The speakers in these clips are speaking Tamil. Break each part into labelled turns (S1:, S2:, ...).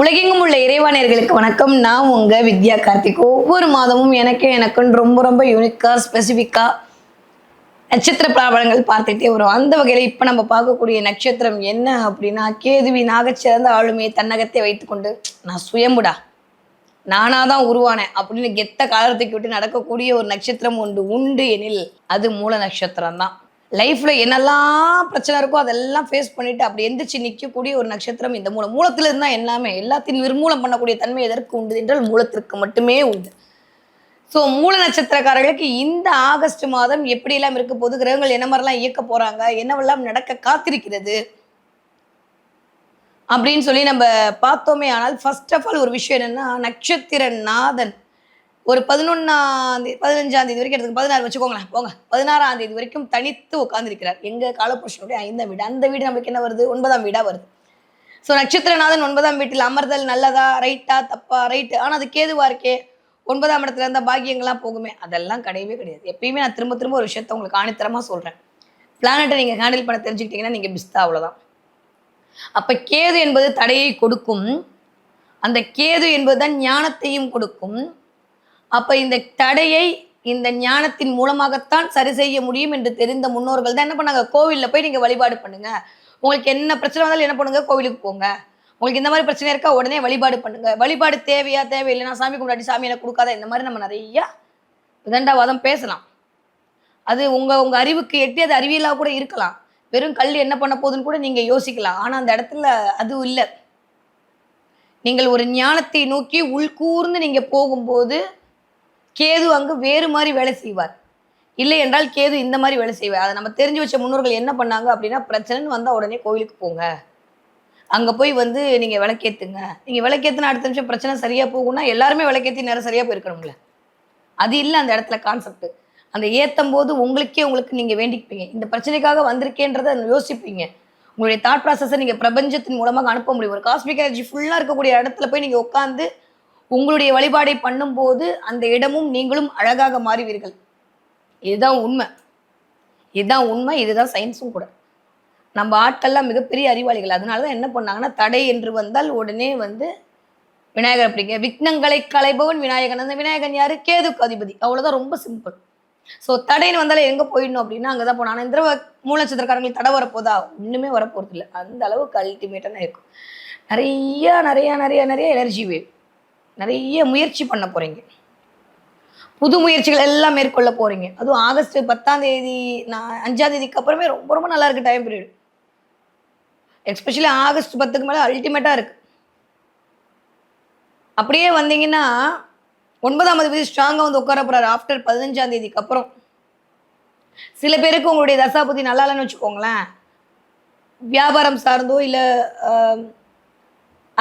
S1: உலகெங்கும் உள்ள இறைவானியர்களுக்கு வணக்கம். நான் உங்க வித்யா கார்த்திக். ஒவ்வொரு மாதமும் எனக்கு எனக்குன்னு ரொம்ப ரொம்ப யூனிக்கா ஸ்பெசிஃபிக்கா நட்சத்திர பிராபலங்கள் பார்த்துட்டே வரும் அந்த வகையில் இப்ப நம்ம பார்க்கக்கூடிய நட்சத்திரம் என்ன அப்படின்னா கேதுவி நாகச்சிறந்த ஆளுமையை தன்னகத்தை வைத்துக்கொண்டு நான் சுயம்புடா. நானாக தான் உருவானேன். அப்படின்னு கெத்த காலத்துக்கு விட்டு நடக்கக்கூடிய ஒரு நட்சத்திரம் ஒன்று உண்டு எனில் அது மூல நட்சத்திரம் தான் லைஃப்ல என்னெல்லாம் பிரச்சனை இருக்கோ அதெல்லாம் ஃபேஸ் பண்ணிட்டு அப்படி எந்திரிச்சு நிற்கக்கூடிய ஒரு நட்சத்திரம் இந்த மூலம். மூலத்துல இருந்தா எல்லாமே எல்லாத்தையும் நிர்மூலம் பண்ணக்கூடிய தன்மை எதற்கு உண்டு என்றால் மூலத்திற்கு மட்டுமே உண்டு. ஸோ மூல நட்சத்திரக்காரர்களுக்கு இந்த ஆகஸ்ட் மாதம் எப்படியெல்லாம் இருக்க? போது கிரகங்கள் என்ன மாதிரிலாம் இயக்க போறாங்க? என்னவெல்லாம் நடக்க காத்திருக்கிறது? அப்படின்னு சொல்லி நம்ம பார்த்தோமே. ஆனால் ஃபர்ஸ்ட் ஆஃப் ஆல் ஒரு விஷயம் என்னன்னா நட்சத்திர நாதன். ஒரு பதினொன்னாம் தேதி பதினஞ்சாம் தேதி வரைக்கும் எடுத்து பதினாறு வச்சுக்கோங்களேன். போங்க. பதினாறாம் தேதி வரைக்கும் தனித்து உட்கார்ந்திருக்கிறார் எங்க காலபுருஷனுடைய ஐந்தாம் வீடு. அந்த வீடு நம்மளுக்கு என்ன வருது? ஒன்பதாம் வீடா வருது. ஸோ நட்சத்திரநாதன் ஒன்பதாம் வீட்டில் அமர்தல் நல்லதா? ரைட்டா தப்பா? ரைட்டு ஆனால் அது கேதுவா இருக்கே. ஒன்பதாம் இடத்துல இருந்த பாக்கியங்கள்லாம் போகுமே. அதெல்லாம் கிடையவே கிடையாது. எப்பயுமே நான் திரும்ப திரும்ப ஒரு விஷயத்த உங்களுக்கு ஆணித்தரமாக சொல்கிறேன் பிளானட்டை நீங்கள் ஹேண்டில் பண்ண தெரிஞ்சுக்கிட்டீங்கன்னா நீங்கள் பிஸ்தா அவ்வளோதான் அப்போ கேது என்பது தடையை கொடுக்கும். அந்த கேது என்பது தான் ஞானத்தையும் கொடுக்கும். அப்ப இந்த தடையை இந்த ஞானத்தின் மூலமாகத்தான் சரி செய்ய முடியும் என்று தெரிந்த முன்னோர்கள் தான் என்ன பண்ணாங்க? கோவில்ல போய் நீங்க வழிபாடு பண்ணுங்க. உங்களுக்கு என்ன பிரச்சனை வந்தாலும் என்ன பண்ணுங்க? கோவிலுக்கு போங்க. உங்களுக்கு இந்த மாதிரி பிரச்சனை இருக்கா? உடனே வழிபாடு பண்ணுங்க. வழிபாடு தேவையா? தேவையில்லைனா சாமி கும்பிடாட்டி சாமி எனக்கு கொடுக்காத. இந்த மாதிரி நம்ம நிறைய விதண்டாவாதம் பேசலாம். அது உங்க உங்க அறிவுக்கு எட்டி அது அறிவியலா கூட இருக்கலாம். வெறும் கல் என்ன பண்ண போகுதுன்னு கூட நீங்க யோசிக்கலாம். ஆனா அந்த இடத்துல அது இல்லை. நீங்கள் ஒரு ஞானத்தை நோக்கி உள்கூர்ந்து நீங்க போகும்போது கேது அங்கு வேறு மாதிரி வேலை செய்வார். இல்லை என்றால் கேது இந்த மாதிரி வேலை செய்வார். அதை நம்ம தெரிஞ்சு வச்ச முன்னோர்கள் என்ன பண்ணாங்க அப்படின்னா பிரச்சனைன்னு வந்தால் உடனே கோவிலுக்கு போங்க. அங்க போய் வந்து நீங்க விளக்கேத்துங்க. நீங்க விளக்கேத்துனா அடுத்த நிமிஷம் பிரச்சனை சரியா போகும்னா எல்லாருமே விளக்கேத்தி நேரம் சரியா போயிருக்கணும்ல. அது இல்லை அந்த இடத்துல கான்செப்ட் அந்த ஏற்றும் போது உங்களுக்கே உங்களுக்கு நீங்க வேண்டிப்பீங்க. இந்த பிரச்சனைக்காக வந்திருக்கேன்றதை யோசிப்பீங்க. உங்களுடைய தாட் ப்ராசஸை நீங்க பிரபஞ்சத்தின் மூலமாக அனுப்ப முடியும். ஒரு காஸ்மிக் எனர்ஜி ஃபுல்லா இருக்கக்கூடிய இடத்துல போய் நீங்க உட்காந்து உங்களுடைய வழிபாடை பண்ணும்போது அந்த இடமும் நீங்களும் அழகாக மாறுவீர்கள். இதுதான் உண்மை. இதுதான் உண்மை இதுதான் சயின்ஸும் கூட. நம்ம ஆட்கள்லாம் மிகப்பெரிய அறிவாளிகள். அதனால தான் என்ன பண்ணாங்கன்னா தடை என்று வந்தால் உடனே வந்து விநாயகர் அப்படிங்க விக்னங்களை களைபவன் விநாயகன். அந்த விநாயகன் யாரு? கேதுக்கு அதிபதி. அவ்வளோதான் ரொம்ப சிம்பிள் ஸோ தடைன்னு வந்தாலே எங்கே போயிடணும் அப்படின்னா அங்கே தான் போனோம் ஆனால் இந்த தடவை தடை வரப்போதா? ஒன்றுமே வரப்போகிறது இல்லை அந்த அளவுக்கு அல்டிமேட்டாக இருக்கும். நிறையா நிறையா நிறையா நிறைய எனர்ஜி வேவ் நிறைய முயற்சி பண்ண போகிறீங்க புது முயற்சிகள் எல்லாம் மேற்கொள்ள போகிறீங்க அதுவும் ஆகஸ்ட் பத்தாம் தேதி நான் அஞ்சாம் தேதிக்கு அப்புறமே ரொம்ப ரொம்ப நல்லா இருக்கு டைம் பீரியட் எஸ்பெஷலி ஆகஸ்ட் பத்துக்கு மேலே அல்டிமேட்டாக இருக்கு. அப்படியே வந்தீங்கன்னா ஒன்பதாம் தேதி ஸ்ட்ராங்காக வந்து உட்கார போகிறாரு ஆஃப்டர் பதினஞ்சாம் தேதிக்கு அப்புறம். சில பேருக்கு உங்களுடைய தசாபதி நல்லா இல்லைன்னு வச்சுக்கோங்களேன். வியாபாரம் சார்ந்தோ இல்லை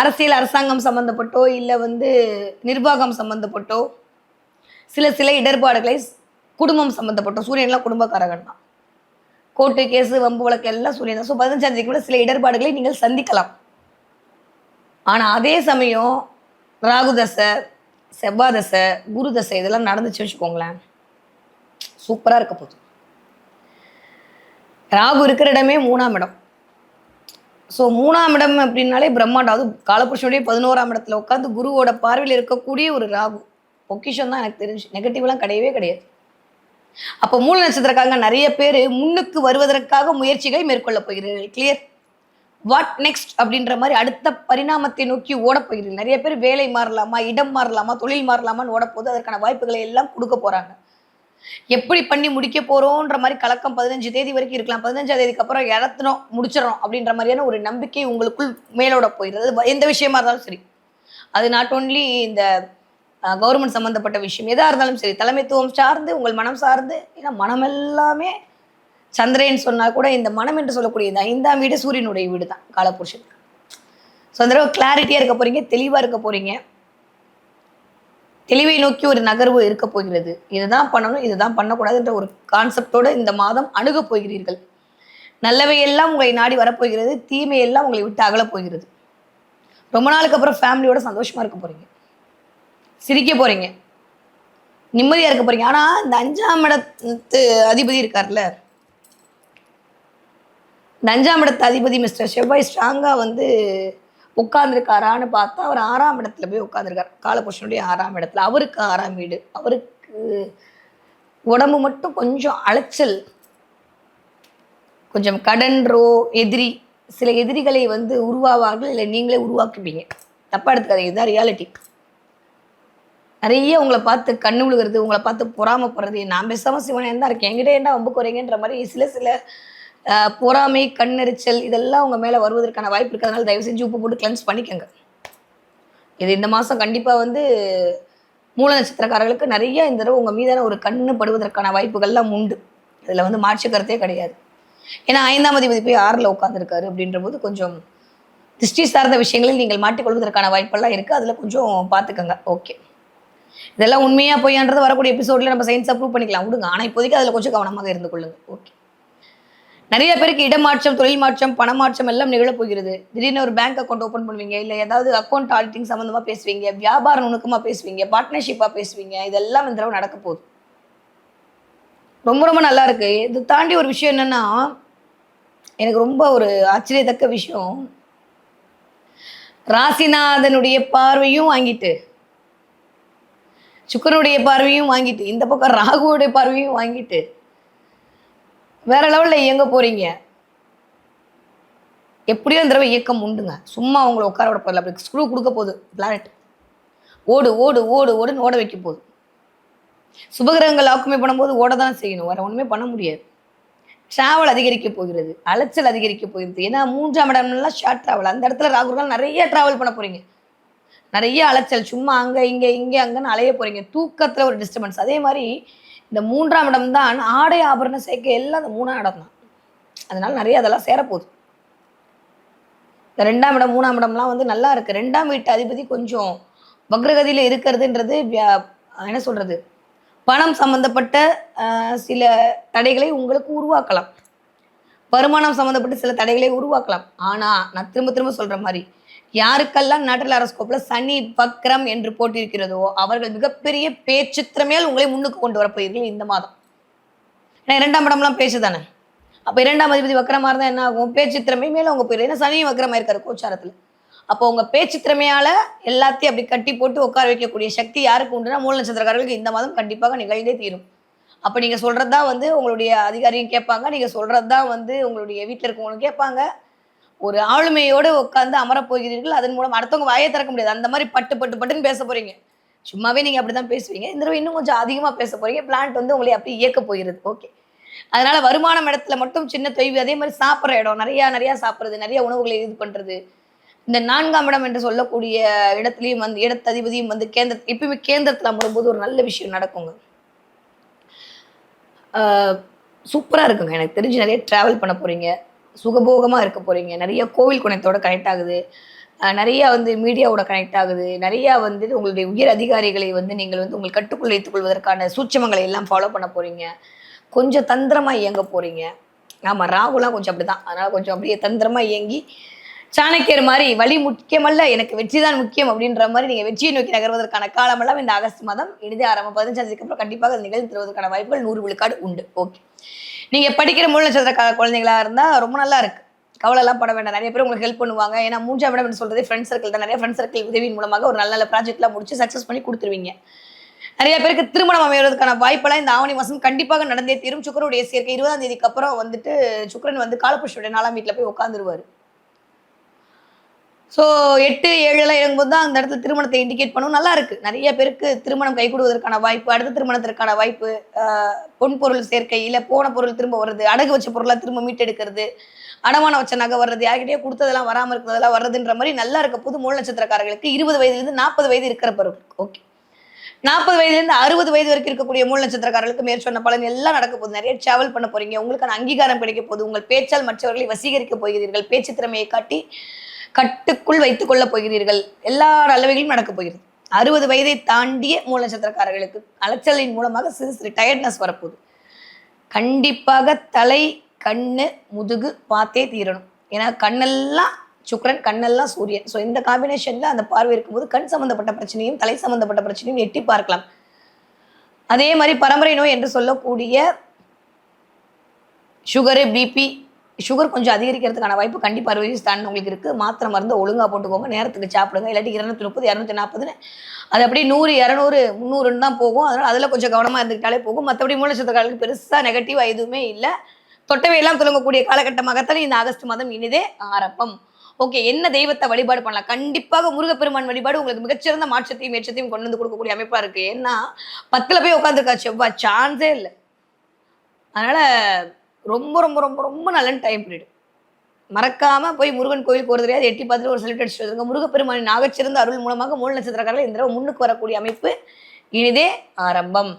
S1: அரசியல் அரசாங்கம் சம்மந்தப்பட்டோ இல்லை வந்து நிர்வாகம் சம்மந்தப்பட்டோ சில சில இடர்பாடுகளை குடும்பம் சம்மந்தப்பட்டோ சூரியன்லாம் குடும்பக்காரகன் தான். கோர்ட்டு கேஸு வம்பு வழக்கு எல்லாம் சூரியன் தான். ஸோ பதினஞ்சாம் தேதி கூட சில இடர்பாடுகளை நீங்கள் சந்திக்கலாம். ஆனால் அதே சமயம் ராகு தசை செவ்வாய் தசை குரு தசை இதெல்லாம் நடந்துச்சு வச்சுக்கோங்களேன். சூப்பராக இருக்க போதும் ராகு இருக்கிற இடமே மூணாம் இடம். ஸோ மூணாம் இடம் அப்படின்னாலே பிரம்மாண்டம். அது காலபுருஷனுடைய பதினோராம் இடத்துல உட்காந்து குருவோட பார்வையில் இருக்கக்கூடிய ஒரு ராகு. பொக்கிஷம் தான் எனக்கு தெரிஞ்சு. நெகட்டிவ்லாம் கிடையவே கிடையாது. அப்போ மூல நட்சத்திரக்காரங்க நிறைய பேர் முன்னுக்கு வருவதற்காக முயற்சிகளை மேற்கொள்ள போகிறீர்கள். கிளியர் வாட் நெக்ஸ்ட் அப்படின்ற மாதிரி அடுத்த பரிணாமத்தை நோக்கி ஓடப்போகிறீர்கள் நிறைய பேர் வேலை மாறலாமா இடம் மாறலாமா தொழில் மாறலாமான்னு ஓடப்போது அதற்கான வாய்ப்புகளை எல்லாம் கொடுக்க போகிறாங்க எப்படி பண்ணி முடிக்க போறோன்ற மாதிரி கலக்கம் பதினஞ்சு தேதி வரைக்கும் இருக்கலாம். பதினஞ்சாம் தேதிக்கு அப்புறம் இடத்தணும் முடிச்சிடறோம் அப்படின்ற மாதிரியான ஒரு நம்பிக்கை உங்களுக்குள் மேலோட போயிடுறது எந்த விஷயமா இருந்தாலும் சரி. அது நாட் ஓன்லி இந்த கவர்மெண்ட் சம்மந்தப்பட்ட விஷயம் எதாக இருந்தாலும் சரி தலைமைத்துவம் சார்ந்து உங்கள் மனம் சார்ந்து ஏன்னா மனம் எல்லாமே சந்திரன் சொன்னால் கூட இந்த மனம் என்று சொல்லக்கூடிய இந்த ஐந்தாம் வீடு சூரியனுடைய வீடு தான் காலபுருஷனுக்கு ஸோ அந்த கிளாரிட்டியாக இருக்க போகிறீங்க தெளிவாக இருக்க போகிறீங்க தெளிவை நோக்கி ஒரு நகர்வு இருக்க போகிறது. இதுதான் பண்ணணும் இதுதான் பண்ணக்கூடாதுன்ற ஒரு கான்செப்டோடு இந்த மாதம் அணுக போகிறீர்கள். நல்லவை எல்லாம் உங்களை நாடி வரப்போகிறது தீமை எல்லாம் உங்களை விட்டு அகலப் போகிறது. ரொம்ப நாளுக்கு அப்புறம் ஃபேமிலியோட சந்தோஷமா இருக்க போறீங்க. சிரிக்க போறீங்க. நிம்மதியா இருக்க போறீங்க. ஆனா இந்த அஞ்சாம் இடத்து அதிபதி இருக்கார்ல? இந்த அஞ்சாம் இடத்து அதிபதி மிஸ்டர் செவ்வாய் ஸ்ட்ராங்கா வந்து உட்கார்ந்துருக்காரான்னு பார்த்தா அவர் ஆறாம் இடத்துல போய் உட்காந்துருக்கார் காலபுருஷனுடைய ஆறாம் இடத்துல. அவருக்கு ஆறாம் வீடு. அவருக்கு உடம்பு மட்டும் கொஞ்சம் அலைச்சல். கொஞ்சம் கடன்றோ எதிரி சில எதிரிகளை வந்து உருவாவார்கள் இல்லை நீங்களே உருவாக்குவீங்க தப்பா எடுத்துக்காதீங்க. இதுதான் ரியாலிட்டி நிறைய உங்களை பார்த்து கண்ணு விழுகிறது உங்களை பார்த்து பொறாமப்படுறது நான் பேசாமல் சிவனே தான் இருக்கேன். என்கிட்ட ஏன்டா வம்பு குறைங்கன்ற மாதிரி சில சில பொறாமை கண்ணெரிச்சல் இதெல்லாம் உங்கள் மேலே வருவதற்கான வாய்ப்பு இருக்கிறதுனால தயவு செஞ்சு உப்பு போட்டு கிளென்ஸ் பண்ணிக்கோங்க. இது இந்த மாதம் கண்டிப்பாக வந்து மூல நட்சத்திரக்காரர்களுக்கு நிறைய இந்த தடவை உங்கள் மீதான ஒரு கண்ணு படுவதற்கான வாய்ப்புகள்லாம் உண்டு. இதில் வந்து மாற்றுக்கருத்தே கிடையாது. ஏன்னா ஐந்தாம் அதிபதி போய் ஆறில் உட்காந்துருக்காரு அப்படின்ற போது கொஞ்சம் திருஷ்டி சார்ந்த விஷயங்களில் நீங்கள் மாட்டிக்கொள்வதற்கான வாய்ப்பெல்லாம் இருக்குது அதில் கொஞ்சம் பார்த்துக்கோங்க ஓகே. இதெல்லாம் உண்மையாக பொய்யான்றது வரக்கூடிய எபிசோட்ல நம்ம சயின்ஸாக ப்ரூவ் பண்ணிக்கலாம். விடுங்க. ஆனால் இப்போதைக்கு அதில் கொஞ்சம் கவனமாக இருந்து கொள்ளுங்க. ஓகே. நிறைய பேருக்கு இடமாற்றம் தொழில் மாற்றம் பணமாற்றம் எல்லாம் நிகழப் போகிறது திடீர்னு ஒரு பேங்க் அக்கௌண்ட் ஓப்பன் பண்ணுவீங்க இல்லை ஏதாவது அக்கௌண்ட் ஆடிட்டிங் சம்மந்தமாக பேசுவீங்க வியாபார நுணுக்கமாக பேசுவீங்க பார்ட்னர்ஷிப்பாக பேசுவீங்க இதெல்லாம் இந்த தடவை நடக்க போகுது. ரொம்ப ரொம்ப நல்லா இருக்கு. இது தாண்டி ஒரு விஷயம் என்னன்னா எனக்கு ரொம்ப ஒரு ஆச்சரியத்தக்க விஷயம். ராசிநாதனுடைய பார்வையும் வாங்கிட்டு சுக்கரனுடைய பார்வையும் வாங்கிட்டு இந்த பக்கம் ராகுவோடைய பார்வையும் வாங்கிட்டு வேற லெவலில் இயங்க போறீங்க. எப்படியோ இந்த தடவை இயக்கம் உண்டுங்க. சும்மா அவங்கள உட்கார விட போதில்ல அப்படி ஸ்க்ரூ கொடுக்க போகுது. பிளானட் ஓடு ஓடு ஓடு ஓடுன்னு ஓட வைக்க போகுது. சுபகிரகங்கள் ஆக்குமை பண்ணும்போது ஓட தான் செய்யணும். வேற ஒன்றுமே பண்ண முடியாது. டிராவல் அதிகரிக்க போகிறது. அலைச்சல் அதிகரிக்க போகிறது. ஏன்னா மூன்றாம் இடம்லாம் ஷார்ட் டிராவல் அந்த இடத்துல ராகுனால் நிறைய டிராவல் பண்ண போறீங்க. நிறைய அலைச்சல். சும்மா அங்கே இங்கே இங்கே அங்கேன்னு அலைய போறீங்க. தூக்கத்தில் ஒரு டிஸ்டர்பன்ஸ் அதே மாதிரி இந்த மூன்றாம் இடம் தான் ஆடை ஆபரண சேர்க்கை எல்லாம் அந்த மூணாம் இடம் தான் அதனால நிறைய அதெல்லாம் சேரப்போகுது. இந்த ரெண்டாம் இடம் மூணாம் இடம்லாம் வந்து நல்லா இருக்கு. ரெண்டாம் வீட்டு அதிபதி கொஞ்சம் வக்ரகதியில் இருக்கிறதுன்றது என்ன சொல்றது? பணம் சம்பந்தப்பட்ட சில தடைகளை உங்களுக்கு உருவாக்கலாம். வருமானம் சம்பந்தப்பட்ட சில தடைகளை உருவாக்கலாம். ஆனா நான் திரும்ப திரும்ப சொல்ற மாதிரி யாருக்கெல்லாம் நாட்டில் அரஸ்கோப்ல சனி வக்ரம் என்று போட்டிருக்கிறதோ அவர்கள் மிகப்பெரிய பேச்சு திறமையால் உங்களை முன்னுக்கு கொண்டு வரப்போகிறீர்கள் இந்த மாதம். ஏன்னா இரண்டாம் இடம்லாம் பேச்சு தானே? அப்போ இரண்டாம் அதிபதி வக்கரமா இருந்தால் என்ன ஆகும்? பேச்சுத்திறமை மேலே அவங்க உங்க போயிரு ஏன்னா சனி வக்கரமா இருக்காரு கோச்சாரத்தில். அப்போ உங்கள் பேச்சு எல்லாத்தையும் அப்படி கட்டி போட்டு உட்கார வைக்கக்கூடிய சக்தி யாருக்கு உண்டுனா மூல நட்சத்திரக்காரர்களுக்கு இந்த மாதம் கண்டிப்பாக நிகழ்ந்தே தீரும். அப்போ நீங்கள் சொல்கிறது தான் வந்து உங்களுடைய அதிகாரியும் கேட்பாங்க. நீங்கள் சொல்கிறது தான் வந்து உங்களுடைய வீட்டில் இருக்கவங்களும் கேட்பாங்க. ஒரு ஆளுமையோடு உட்கார்ந்து அமரப் போகிறீர்கள். அதன் மூலம் அடுத்தவங்க வாயை திறக்க முடியாது. அந்த மாதிரி பட்டு பட்டு பட்டுன்னு பேச போறீங்க. சும்மாவே நீங்க அப்படிதான் பேசுவீங்க. இந்த தடவை இன்னும் கொஞ்சம் அதிகமா பேச போறீங்க. பிளான்ட் வந்து உங்களை அப்படி இயக்க போகிறது. ஓகே அதனால வருமானம் இடத்துல மட்டும் சின்ன தொய்வு அதே மாதிரி சாப்பிட்ற இடம். நிறைய நிறைய சாப்பிட்றது நிறைய உணவுகளை இது பண்றது. இந்த நான்காம் இடம் என்று சொல்லக்கூடிய இடத்துலையும் வந்து இடத்ததிபதியும் வந்து கேந்திர எப்பயுமே கேந்திரத்தில் அமரும்போது ஒரு நல்ல விஷயம் நடக்குங்க. சூப்பராக இருக்குங்க. எனக்கு தெரிஞ்சு நிறைய ட்ராவல் பண்ண போறீங்க. சுகபோகமாக இருக்க போகிறீங்க நிறைய கோவில் குணத்தோட கனெக்ட் ஆகுது. நிறையா வந்து மீடியாவோட கனெக்ட் ஆகுது. நிறையா வந்து உங்களுடைய உயர் அதிகாரிகளை வந்து நீங்கள் வந்து உங்கள் கட்டுக்குள் வைத்துக் கொள்வதற்கான சூட்சமங்களை எல்லாம் ஃபாலோ பண்ண போகிறீங்க கொஞ்சம் தந்திரமாக இயங்க போகிறீங்க ஆமாம் ராகுலாம் கொஞ்சம் அப்படிதான். அதனால் கொஞ்சம் அப்படியே தந்திரமாக இயங்கி சாணக்கியர் மாதிரி வழி முக்கியமல்ல எனக்கு வெற்றி தான் முக்கியம் அப்படின்ற மாதிரி நீங்க வெற்றியை நோக்கி நகர்வதற்கான காலமெல்லாம் இந்த ஆகஸ்ட் மாதம் இறுதி ஆரம்பம். பதினஞ்சாம் தேதிக்கு அப்புறம் கண்டிப்பாக நிகழ்ந்து தருவதற்கான வாய்ப்புகள் நூறு விழுக்காடு உண்டு. ஓகே நீங்க படிக்கிற மூல நட்சத்திர குழந்தைங்களா இருந்தா ரொம்ப நல்லா இருக்கு. கவலை எல்லாம் பட வேண்டாம். நிறைய பேர் உங்களுக்கு ஹெல்ப் பண்ணுவாங்க. ஏன்னா மூன்றாம் இடம் என்று சொல்றது ஃப்ரெண்ட் சர்க்கிள் தான். நிறைய ஃப்ரெண்ட் சர்க்கிள் உதவியின் மூலமாக ஒரு நல்ல நல்ல ப்ராஜெக்ட்லாம் முடிச்சு சக்ஸஸ் பண்ணி கொடுத்துருவீங்க. நிறைய பேருக்கு திருமணம் அமைவதற்கான வாய்ப்பெல்லாம் இந்த ஆவணி மாசம் கண்டிப்பாக நடந்தே தீரும். சுக்கரனுடைய சேர்க்கை இருபதாம் தேதிக்கு அப்புறம் வந்துட்டு சுக்கரன் வந்து காலபுருஷனுடைய நாலாம் வீட்டில் போய் உட்காந்துருவாரு ஸோ எட்டு ஏழுலாம் இறங்கும்போது தான் அந்த இடத்துல திருமணத்தை இண்டிகேட் பண்ணும். நல்லா இருக்கு. நிறைய பேருக்கு திருமணம் கைகூடுவதற்கான வாய்ப்பு அடுத்த திருமணத்திற்கான வாய்ப்பு பொன் பொருள் சேர்க்கை இல்லை போன பொருள் திரும்ப வர்றது அடகு வச்ச பொருளாக திரும்ப மீட்டெடுக்கிறது அடமானம் வச்ச நகை வர்றது யார்கிட்டயே கொடுத்ததெல்லாம் வராமல் இருக்கிறதெல்லாம் வர்றதுன்ற மாதிரி நல்லா இருக்க புது மூல நட்சத்திரக்காரர்களுக்கு இருபது வயதுலேருந்து நாற்பது வயது இருக்கிற பிறகு ஓகே நாற்பது வயதுலேருந்து அறுபது வயது வரைக்கும் இருக்கக்கூடிய மூல நட்சத்திரக்காரர்களுக்கு மேற்சொன்ன பலன் எல்லாம் நடக்க போகுது. நிறைய டிராவல் பண்ண போறீங்க. உங்களுக்கான அங்கீகாரம் கிடைக்க போகுது. உங்கள் பேச்சால் மற்றவர்களை வசீகரிக்க போகிறீர்கள். பேச்சு திறமையை காட்டி கட்டுக்குள் வைத்துக் கொள்ளப் போகிறீர்கள். எல்லா நல்லவைகளும் நடக்கப் போகிறது. அறுபது வயதை தாண்டிய மூல நட்சத்திரக்காரர்களுக்கு அலைச்சலின் மூலமாக சிறு சிறு டயர்ட்னஸ் வரப்போகுது. கண்டிப்பாக தலை கண்ணு முதுகு பார்த்தே தீரணும். ஏன்னா கண்ணெல்லாம் சுக்கரன் கண்ணெல்லாம் சூரியன். ஸோ இந்த காம்பினேஷன்ல அந்த பார்வை இருக்கும்போது கண் சம்பந்தப்பட்ட பிரச்சனையும் தலை சம்பந்தப்பட்ட பிரச்சனையும் எட்டி பார்க்கலாம். அதே மாதிரி பரம்பரை நோய் என்று சொல்லக்கூடிய சுகரு பிபி சுகர் கொஞ்சம் அதிகரிக்கிறதுக்கான வாய்ப்பு கண்டிப்பாக அறுபது வயசு உங்களுக்கு இருக்குது மாத்திரை மருந்து ஒழுங்காக போட்டுக்கோங்க. நேரத்துக்கு சாப்பிடுங்க. இல்லாட்டி இரநூத்தி முப்பது இரநூத்தி நாற்பதுன்னு அது அப்படியே நூறு இரநூறு முந்நூறுன்னு தான் போகும். அதனால் அதில் கொஞ்சம் கவனமாக இருந்துக்கிட்டாலே போகும். மற்றபடி மூலச்சத்துக்காலுக்கு பெருசாக நெகட்டிவாக எதுவுமே இல்லை. தொட்டவையெல்லாம் துலங்கக்கூடிய காலகட்டமாகத்தான் இந்த ஆகஸ்ட் மாதம் இனிதே ஆரம்பம். ஓகே என்ன தெய்வத்தை வழிபாடு பண்ணலாம்? கண்டிப்பாக முருகப்பெருமான் வழிபாடு உங்களுக்கு மிகச்சிறந்த மாற்றத்தையும் ஏற்றத்தையும் கொண்டு வந்து கொடுக்கக்கூடிய அமைப்பாக இருக்குது ஏன்னா பத்தில் போய் உட்காந்துருக்கா செவ்வாய் சான்ஸே இல்லை. அதனால் ரொம்ப ரொம்ப ரொம்ப ரொம்ப நல்ல டைம் பீரியட் மறக்காம போய் முருகன் கோயிலுக்கு போகிறது தெரியாது. எட்டி பார்த்துட்டு ஒரு செலிப்ரேட் அடிச்சுட்டு வந்துருங்க முருகப்பெருமானின் நாகச்சிறந்த அருள் மூலமாக மூல நட்சத்திரக்காரர்கள் இந்த தடவை முன்னுக்கு வரக்கூடிய அமைப்பு இனிதே ஆரம்பம்.